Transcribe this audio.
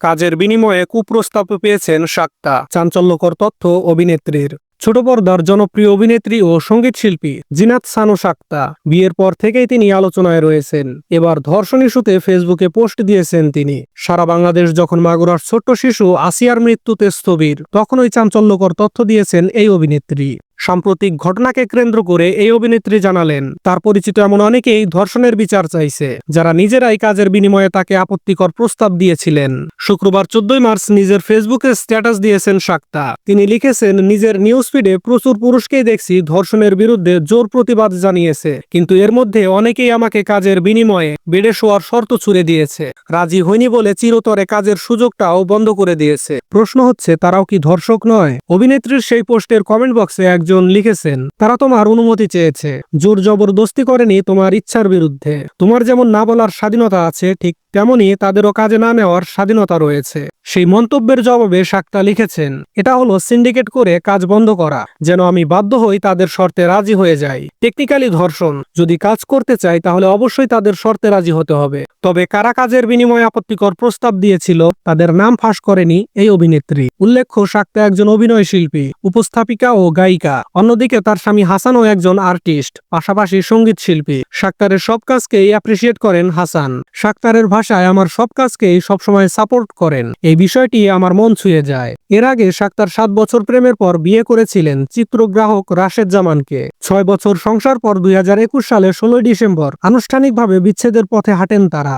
কাজের বিনিময়ে কুপ্রস্তাব পেয়েছেন শাক্তা চাঞ্চল্যকর তথ্য অভিনেত্রীর। ছোট পর্দার জনপ্রিয় অভিনেত্রী ও সংগীত শিল্পী জিনাত সানু শাক্তা বিয়ের পর থেকেই তিনি আলোচনায় রয়েছেন। এবার ধর্ষণ ইস্যুতে ফেসবুকে পোস্ট দিয়েছেন তিনি। সারা বাংলাদেশ যখন মাগুরার ছোট্ট শিশু আসিয়ার মৃত্যুতে স্থবির, তখনই চাঞ্চল্যকর তথ্য দিয়েছেন এই অভিনেত্রী। সাম্প্রতিক ঘটনাকে কেন্দ্র করে এই অভিনেত্রী জানালেন, তার পরিচিত এমন অনেকেই ধর্ষণের বিচার চাইছে, যারা নিজেরাই কাজের বিনিময়ে তাকে আপত্তিকর প্রস্তাব দিয়েছিলেন। শুক্রবার চোদ্দই মার্চ নিজের ফেসবুকে স্ট্যাটাস দিয়েছেন শাক্তা তিনি লিখেছেন, নিজের নিউজ ফিডে প্রচুর পুরুষকেই দেখছি ধর্ষণের বিরুদ্ধে জোর প্রতিবাদ জানিয়েছে, কিন্তু এর মধ্যে অনেকেই আমাকে কাজের বিনিময়ে বেডে শোয়ার শর্ত ছুড়ে দিয়েছে। রাজি হয়নি বলে চিরতরে কাজের সুযোগটাও বন্ধ করে দিয়েছে। প্রশ্ন হচ্ছে, তারাও কি ধর্ষক নয়? অভিনেত্রীর সেই পোস্টের কমেন্ট বক্সে একজন লিখেছেন, তারা তোমার অনুমতি চেয়েছে। জোর জবরদস্তি করেনি তোমার ইচ্ছার বিরুদ্ধে। তোমার যেমন না বলার স্বাধীনতা আছে, ঠিক তেমনি তাদেরও কাজে না নেওয়ার স্বাধীনতা রয়েছে। সেই মন্তব্যের জবাবে শাক্তা লিখেছেন, এটা হলো সিন্ডিকেট করে কাজ বন্ধ করা, যেন আমি বাধ্য হই তাদের শর্তে রাজি হয়ে যাই। টেকনিক্যালি ধর্ষণ, যদি কাজ করতে চাই তাহলে অবশ্যই তাদের শর্তে রাজি হতে হবে। তবে কারা কাজের বিনিময়ে আপত্তিকর প্রস্তাব দিয়েছিল, তাদের নাম ফাঁস করেনি এই অভিনেত্রী। উল্লেখ্য শাক্তা একজন অভিনয় শিল্পী, উপস্থাপিকা ও গায়িকা। অন্যদিকে তার স্বামী হাসানও একজন আর্টিস্ট, পাশাপাশি সংগীত শিল্পী। শাক্তারের সব কাজকেই অ্যাপ্রিসিয়েট করেন হাসান। শাক্তারের ভাষায় আমার সব কাজকেই সবসময় সাপোর্ট করেন। এই বিষয়টি আমার মন ছুঁয়ে যায়। এর আগে শাক্তার সাত বছর প্রেমের পর বিয়ে করেছিলেন চিত্রগ্রাহক রাশেদ জামানকে। ছয় বছর সংসার পর দুই হাজার একুশ সালে ষোলোই ডিসেম্বর আনুষ্ঠানিকভাবে বিচ্ছেদের পথে হাঁটেন তারা।